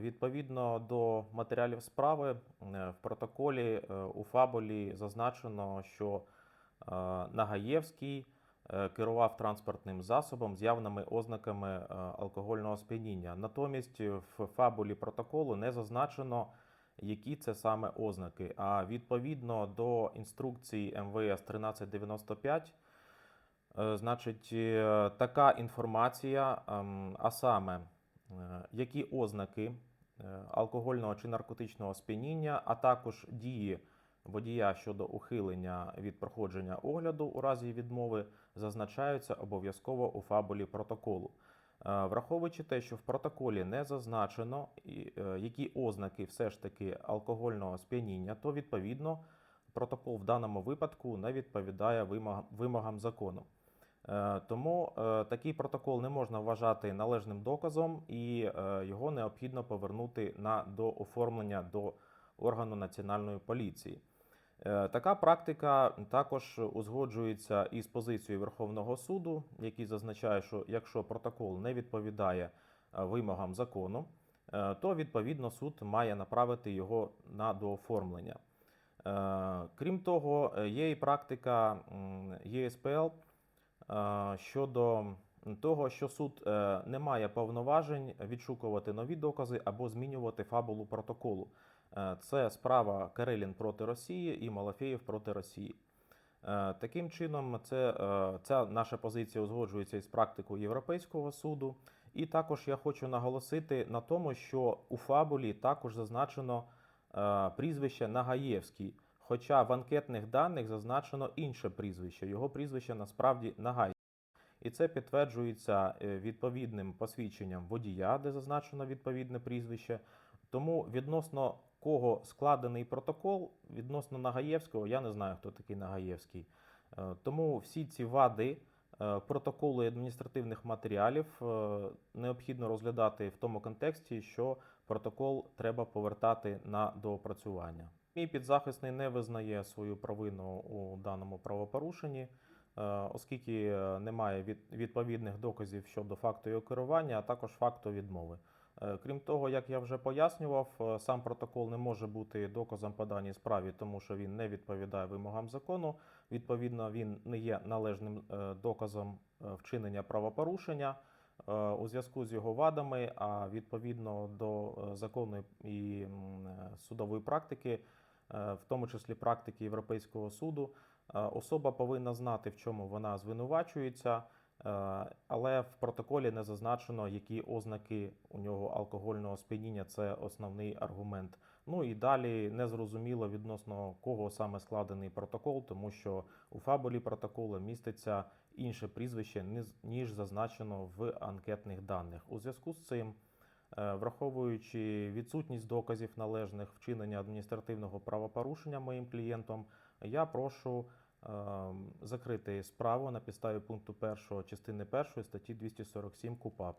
Відповідно до матеріалів справи, е, в протоколі е, у фабулі зазначено, що е, Нагаєвський керував транспортним засобом з явними ознаками алкогольного сп'яніння. Натомість в фабулі протоколу не зазначено, які це саме ознаки. А відповідно до інструкції МВС 1395, е, значить, така інформація, ем, а саме, які ознаки алкогольного чи наркотичного сп'яніння, а також дії водія щодо ухилення від проходження огляду у разі відмови зазначаються обов'язково у фабулі протоколу. Е, Враховуючи те, що в протоколі не зазначено, е, які ознаки все ж таки алкогольного сп'яніння, то відповідно протокол в даному випадку не відповідає вимогам закону. Е, Тому е, такий протокол не можна вважати належним доказом, і е, його необхідно повернути на дооформлення до органу національної поліції. Така практика також узгоджується із позицією Верховного суду, який зазначає, що якщо протокол не відповідає вимогам закону, то відповідно суд має направити його на дооформлення. Крім того, є і практика ЄСПЛ щодо того, що суд е, не має повноважень відшукувати нові докази або змінювати фабулу протоколу. Е, Це справа Карелін проти Росії і Малафєєв проти Росії. Е, Таким чином, це, е, ця наша позиція узгоджується із практикою Європейського суду. І також я хочу наголосити на тому, що у фабулі також зазначено е, прізвище Нагаєвський, хоча в анкетних даних зазначено інше прізвище. Його прізвище насправді Нагай. І це підтверджується е, відповідним посвідченням водія, де зазначено відповідне прізвище. Тому відносно кого складений протокол, відносно Нагаєвського, я не знаю, хто такий Нагаєвський. Е, Тому всі ці вади е, протоколу адміністративних матеріалів необхідно розглядати в тому контексті, що протокол треба повертати на доопрацювання. Мій підзахисний не визнає свою провину у даному правопорушенні, е, оскільки е, немає від- відповідних доказів щодо факту його керування, а також факту відмови. Е, Крім того, як я вже пояснював, сам протокол не може бути доказом по даній справі, тому що він не відповідає вимогам закону. Відповідно, він не є належним доказом вчинення правопорушення у зв'язку з його вадами, а відповідно до закону і е, судової практики, е, в тому числі практики Європейського суду, е, особа повинна знати, в чому вона звинувачується. Е, Але в протоколі не зазначено, які ознаки у нього алкогольного сп'яніння це основний аргумент. Ну і далі незрозуміло відносно кого саме складений протокол, тому що у фабулі протоколу міститься інше прізвище, ніж зазначено в анкетних даних. У зв'язку з цим, е, враховуючи відсутність доказів належних вчинення адміністративного правопорушення моїм клієнтом, я прошу закрити справу на підставі пункту 1 частини 1 статті 247 КУПАП.